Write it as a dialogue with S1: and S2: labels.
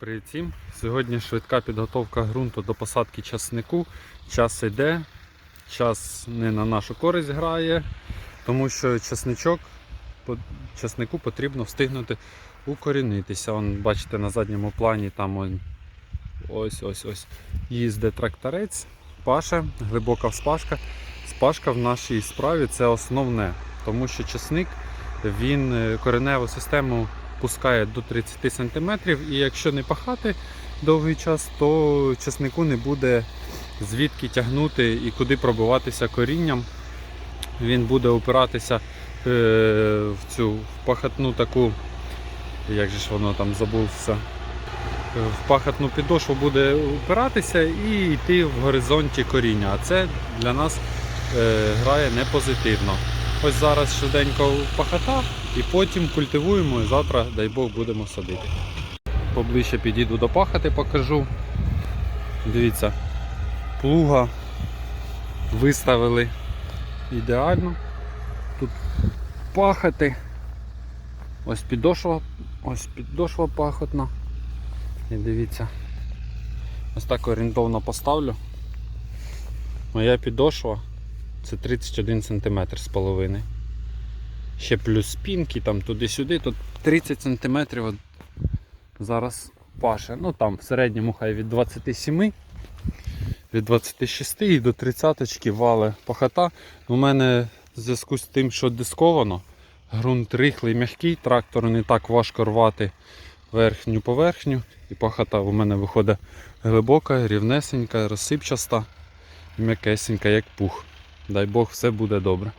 S1: Привіт всім! Сьогодні швидка підготовка ґрунту до посадки часнику. Час йде, час не на нашу користь грає, тому що часничок, часнику потрібно встигнути укорінитися. Он, бачите, на задньому плані там он, ось ось ось їздить тракторець, паше, глибока вспашка. Спашка в нашій справі це основне, тому що часник він е, кореневу систему пускає до 30 см, і якщо не пахати довгий час, то часнику не буде звідки тягнути і куди пробиватися корінням. Він буде опиратися е, в цю пахатну таку, як же ж воно там забувся, в пахатну підошву буде опиратися і йти в горизонті коріння. А це для нас е, грає не позитивно. Ось зараз швиденько пахата і потім культивуємо і завтра, дай Бог, будемо садити. Поближче підійду до пахати, покажу. Дивіться, плуга виставили ідеально. Тут пахати. Ось підошва, ось підошва пахотна. І дивіться. Ось так орієнтовно поставлю. Моя підошва це 31 см з половиною. Ще плюс спінки, там туди-сюди, тут 30 см от зараз паше. Ну там в середньому хай від 27, від 26 і до 30 вали пахота. У мене в зв'язку з тим, що дисковано, ґрунт рихлий, м'який, трактору не так важко рвати верхню поверхню. І пахота у мене виходить глибока, рівнесенька, розсипчаста м'якесенька, як пух. Дай Бог, все буде добре.